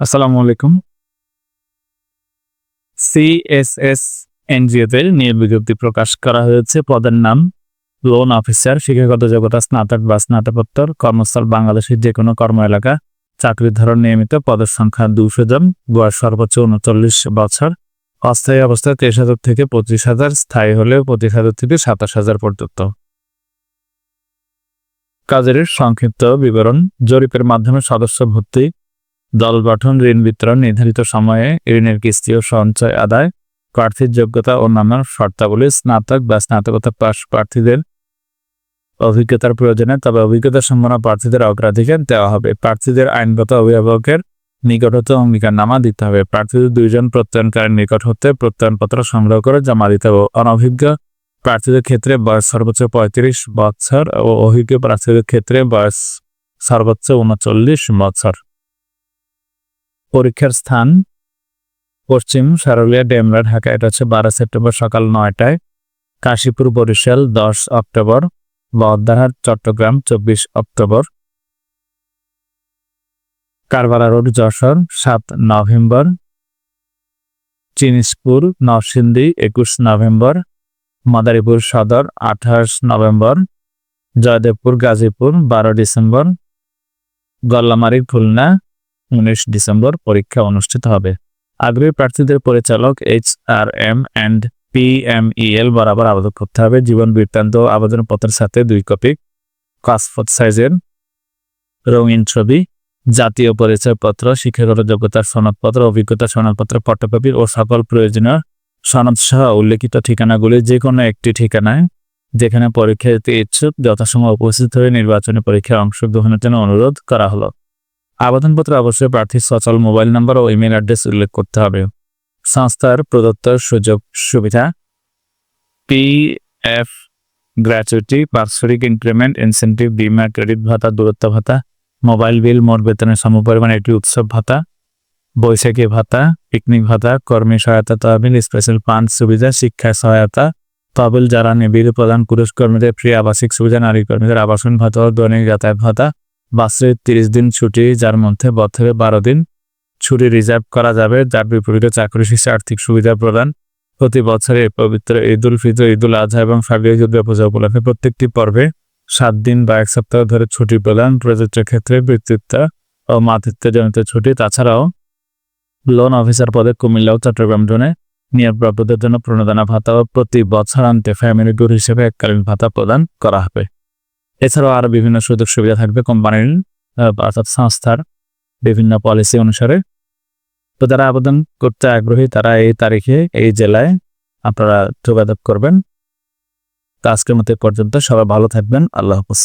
আসসালামু আলাইকুম। সিএসএস এনজিওতে নিয়োগ বিজ্ঞপ্তি প্রকাশ করা হয়েছে। পদের নাম লোন অফিসার শিক্ষাগত যোগ্যতা স্নাতক বা স্নাতকোত্তর, কর্মস্থল বাংলাদেশের যে কোনো কর্ম এলাকা। চাকরির ধরন নিয়মিত, পদের সংখ্যা দুশো জন, বয়স সর্বোচ্চ উনচল্লিশ বছর। অস্থায়ী অবস্থায় তেইশ হাজার থেকে পঁচিশ হাজার, স্থায়ী হলে পঁচিশ হাজার থেকে সাতাশ হাজার পর্যন্ত। কাজের সংক্ষিপ্ত বিবরণ, জরিপের মাধ্যমে সদস্য ভর্তি দল গঠন, ঋণ বিতরণ নির্ধারিত সময়ে ঋণের কিস্তি ও সঞ্চয় আদায়, প্রার্থীর যোগ্যতা ও অন্যান্য শর্তাবলী স্নাতক বা স্নাতকোত্তর পাশ প্রার্থীদের অভিজ্ঞতার প্রয়োজনে, তবে অভিজ্ঞতা সম্পন্ন প্রার্থীদের অগ্রাধিকার দেওয়া হবে। প্রার্থীদের আইনগত অভিভাবকের নিকট হতে অঙ্গীকারনামা দিতে হবে। প্রার্থীদের দুইজন প্রত্যয়নকারীর নিকট হতে প্রত্যয়নপত্র সংগ্রহ করে জমা দিতে হবে। অনভিজ্ঞ প্রার্থীদের ক্ষেত্রে বয়স সর্বোচ্চ পঁয়ত্রিশ বছর ও অভিজ্ঞ প্রার্থীদের ক্ষেত্রে বয়স সর্বোচ্চ উনচল্লিশ বছর পরীক্ষার স্থান পশ্চিম সারুলিয়া ডেমরা ঢাকা। এটা হচ্ছে বারো সেপ্টেম্বর সকাল নয়টায় কাশীপুর বরিশাল, দশ অক্টোবর বহদ্দারহাট, চট্টগ্রাম, চব্বিশ অক্টোবর। কারবারা রোড, যশোর, সাত নভেম্বর। চিনিসপুর, নরসিংদী, একুশ নভেম্বর। মাদারীপুর সদর, আঠাশ নভেম্বর। জয়দেবপুর, গাজীপুর, বারো ডিসেম্বর। গল্লামারি, খুলনা। উনিশ ডিসেম্বর পরীক্ষা অনুষ্ঠিত হবে। আগ্রহী প্রার্থীদের পরিচালক H R M and PMEL বরাবর আবেদন করতে হবে। জীবন বৃত্তান্ত আবেদনপত্রের সাথে দুই কপি পাসপোর্ট সাইজের রঙিন ছবি, জাতীয় পরিচয়পত্র, শিক্ষাগত যোগ্যতার সনদপত্র, অভিজ্ঞতা সনদপত্র, ফটোকপি ও সকল প্রয়োজনীয় সনদ সহ উল্লেখিত ঠিকানাগুলি যে কোনো একটি ঠিকানায় যেখানে পরীক্ষা দিতে ইচ্ছুক যথাসময় উপস্থিত হয়ে নির্বাচনী পরীক্ষায় অংশগ্রহণের জন্য অনুরোধ করা হলো। আবেদনপত্রে অবশ্যই প্রার্থীর সচল মোবাইল নাম্বার ও ইমেল অ্যাড্রেস উল্লেখ করতে হবে। সংস্থার প্রদত্ত সুযোগ সুবিধা পি এফ গ্র্যাচুইটি বার্ষিক ইনক্রিমেন্ট, ইনসেন্টিভ, বিমা, ক্রেডিট ভাতা, দূরত্ব ভাতা, মোবাইল বিল, মোট বেতনের সমপরিমাণ একটি উৎসব ভাতা, বৈশাখী ভাতা, পিকনিক ভাতা, কর্মী সহায়তা তহবিল, স্পেশাল ফান্ড সুবিধা, শিক্ষা সহায়তা, তহবিল যারা নিবিড় প্রদান, পুরুষ কর্মীদের ফ্রি আবাসিক সুবিধা, নারী কর্মীদের আবাসন ভাতা ও দৈনিক যাতায়াত ভাতা বাসে তিরিশ দিন ছুটি, যার মধ্যে বছরে বারো দিন ছুটি রিজার্ভ করা যাবে, যার বিপরীতে চাকরি শেষে আর্থিক সুবিধা প্রদান। প্রতি বছরে পবিত্র ঈদ উল ফিতর ঈদ উল আজহা এবং দুর্গা পূজা উপলক্ষে প্রত্যেকটি পর্বে সাত দিন বা এক সপ্তাহ ধরে ছুটি প্রদান, প্রযোজ্য ক্ষেত্রে বৃত্তিত্ব ও মাতৃত্বজনিত ছুটি। তাছাড়াও লোন অফিসার পদে কুমিল্লা ও চট্টগ্রাম জোনে নিয়োগপ্রাপ্তদের জন্য প্রণোদনা ভাতা ও প্রতি বছরান্তে ফ্যামিলি ট্যুর হিসেবে এককালীন ভাতা প্রদান করা হবে। এছাড়াও আরও বিভিন্ন সুযোগ সুবিধা থাকবে কোম্পানির অর্থাৎ সংস্থার বিভিন্ন পলিসি অনুসারে। তো যারা আবেদন করতে আগ্রহী, তারা এই তারিখে এই জেলায় আপনারা যোগাযোগ করবেন। তো আজকের মতো পর্যন্ত। সবাই ভালো থাকবেন। আল্লাহ হাফুজ।